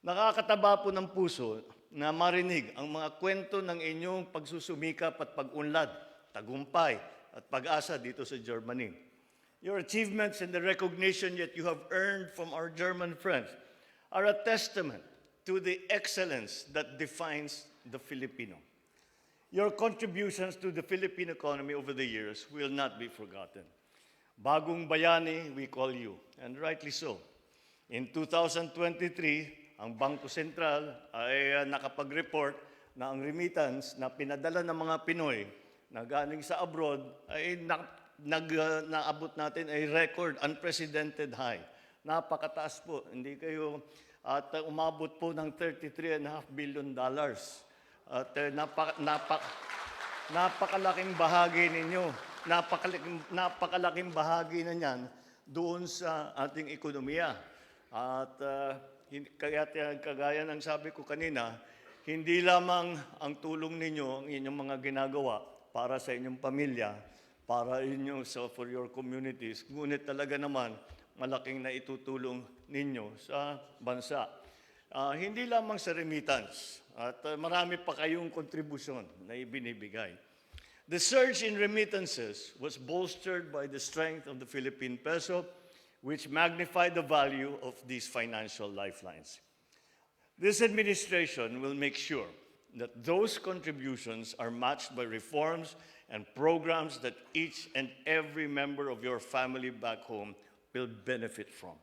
Nakakataba po ng puso na marinig ang mga kwento ng inyong pagsusumikap at pag-unlad, tagumpay at pag-asa dito sa Germany. Your achievements and the recognition that you have earned from our German friends are a testament to the excellence that defines the Filipino. Your contributions to the Philippine economy over the years will not be forgotten. Bagong bayani, we call you, and rightly so. In 2023, ang Bangko Sentral ay uh, nakapag-report na ang remittance na pinadala ng mga Pinoy na galing sa abroad ay na, nag, uh, naabot natin ay record, unprecedented high. Napakataas po. Hindi kayo at uh, umabot po ng 33.5 billion dollars. At uh, napak, napak, napakalaking bahagi ninyo, napakalaking, napakalaking bahagi na niyan doon sa ating ekonomiya. At uh, kaya kagaya ng sabi ko kanina, hindi lamang ang tulong ninyo, ang inyong mga ginagawa para sa inyong pamilya, para inyo so for your communities, ngunit talaga naman malaking na itutulong ninyo sa bansa. Ah, hindi lamang sa remittance, at ah, marami pa kayong kontribusyon na ibinibigay. The surge in remittances was bolstered by the strength of the Philippine peso, which magnified the value of these financial lifelines. This administration will make sure that those contributions are matched by reforms and programs that each and every member of your family back home will benefit from.